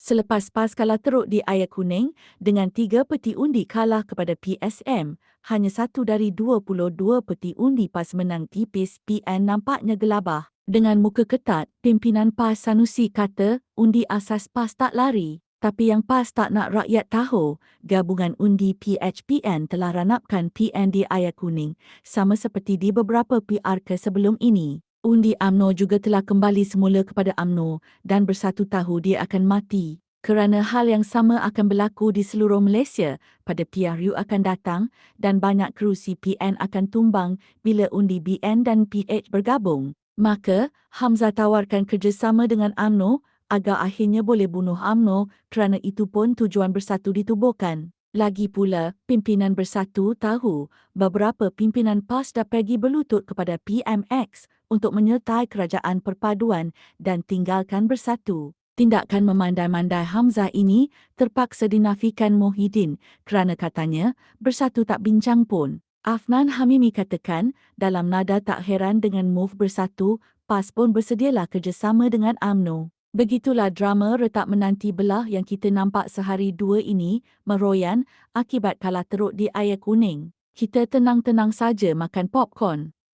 Selepas PAS kalah teruk di air kuning dengan tiga peti undi kalah kepada PSM, hanya satu dari 22 peti undi PAS menang tipis PN nampaknya gelabah. Dengan muka ketat, pimpinan PAS Sanusi kata undi asas PAS tak lari. Tapi yang PAS tak nak rakyat tahu, gabungan undi PHPN telah ranapkan PN di air kuning sama seperti di beberapa PR ke sebelum ini. Undi AMNO juga telah kembali semula kepada AMNO dan bersatu tahu dia akan mati. Kerana hal yang sama akan berlaku di seluruh Malaysia pada PRU akan datang dan banyak kerusi PN akan tumbang bila undi BN dan PH bergabung. Maka, Hamzah tawarkan kerjasama dengan AMNO agar akhirnya boleh bunuh AMNO kerana itu pun tujuan bersatu ditubuhkan. Lagi pula, pimpinan bersatu tahu beberapa pimpinan PAS dah pergi berlutut kepada PMX untuk menyertai kerajaan perpaduan dan tinggalkan bersatu. Tindakan memandai-mandai Hamzah ini terpaksa dinafikan Mohidin kerana katanya bersatu tak bincang pun. Afnan Hamimi katakan dalam nada tak heran dengan move bersatu, PAS pun bersedialah kerjasama dengan AMNO. Begitulah drama retak menanti belah yang kita nampak sehari dua ini meroyan akibat kalah teruk di air kuning. Kita tenang-tenang saja makan popcorn.